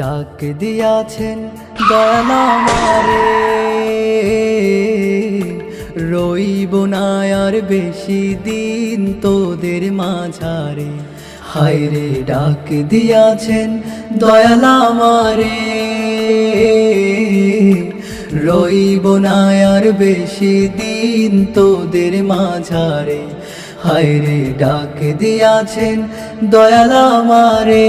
ডাক দিয়াছেন দয়ালামারে রইব না আর বেশি দিন তোদের মাঝারে। হায়রে ডাক দিয়াছেন দয়ালামারে রইব না আর বেশি দিন তোদের মাঝারে। হায়রে ডাক দিয়াছেন দয়ালামারে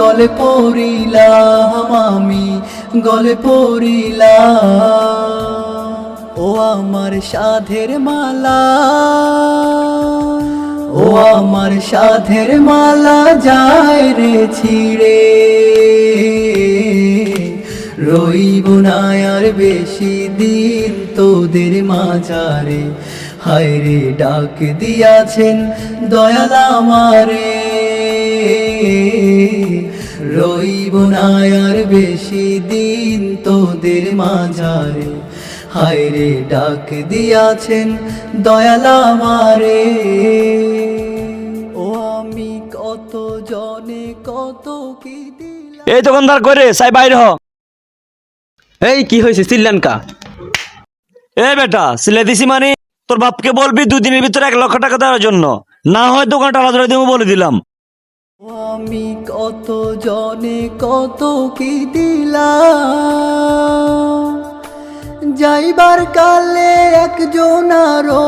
গলে পড়িলাম আমি, গলে পড়িলাম। ও আমার সাধের মালা, ও আমার সাধের মালা যায় রে ছিড়ে। রইব না আর বেশি দিন তোদের মাঝারে, হায় রে ডাক দিয়াছেন দয়াল আমারে। রইব না আর বেশি দিন তোদের মাঝারে। হায়রে ডাক দিয়াছেন দয়ালা আমারে। ও আমি কত জনে কত কি দিলাম। এই দোকানদার করে সাই বাইর হ। এই কি হয়েছে শ্রীলঙ্কা এ বেটা সিলে দিছি মানে তোর বাপকে বলবি দুদিনের ভিতরে এক লক্ষ টাকা দেওয়ার জন্য। না হয় দোকানটা আলাদা দেবো বলে দিলাম। আমি কত জনে কত কি দিলাম? যাইবার কালে একজন আরও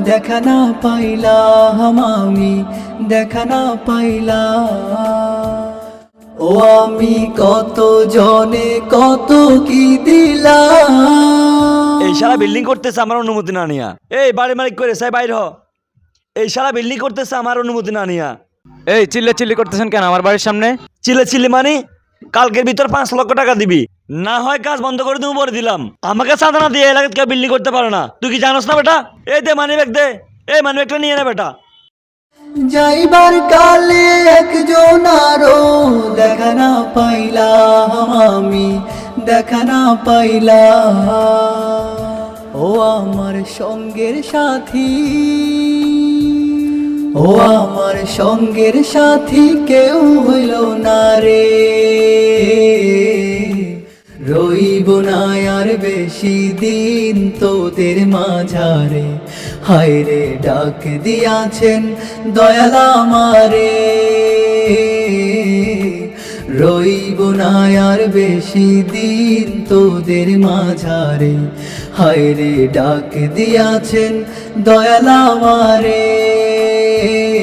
দেখা না পাইলাম আমি, দেখা না পাইলাম। ও আমি কত জনে কত কি দিলাম? এই সারা বিল্ডিং করতেছে আমার অনুমতি না নিয়া। এই বাড়ি মালিক করে সাই বাইর হ। এই সারা বিল্ডিং করতেছে আমার অনুমতি না নিয়া। এই চিল্লা চিল্লি করতেছেন কেন আমার বাড়ির সামনে? চিলে চিল্লি মানে? কালকের ভিতর পাঁচ লক্ষ টাকা দিবি। না হয় কাজ বন্ধ করে দেবো বলে দিলাম। আমাকে সাধা না দিয়ে এলাকায় কেউ বিল্ডিং করতে পারে না। তুই কি জানোস না বেটা? এই দে মানি ব্যাগ দে। এই মানি ব্যাগটা নিয়ে নে বেটা। যাইবার কালে একজন আরও দেখা না পাইলাম আমি দেখা না পাইলাম। ও আমার সঙ্গের সাথী। ও আমার সঙ্গের সাথী কেউ হইল না রে। রইব না আর বেশি দিন তোদের মাঝারে। হায়রে ডাক দিয়াছেন দয়াল আমারে। রইব না আর বেশি দিন তোদের মাঝারে। হায়রে ডাক দিয়াছেন দয়াল আমারে।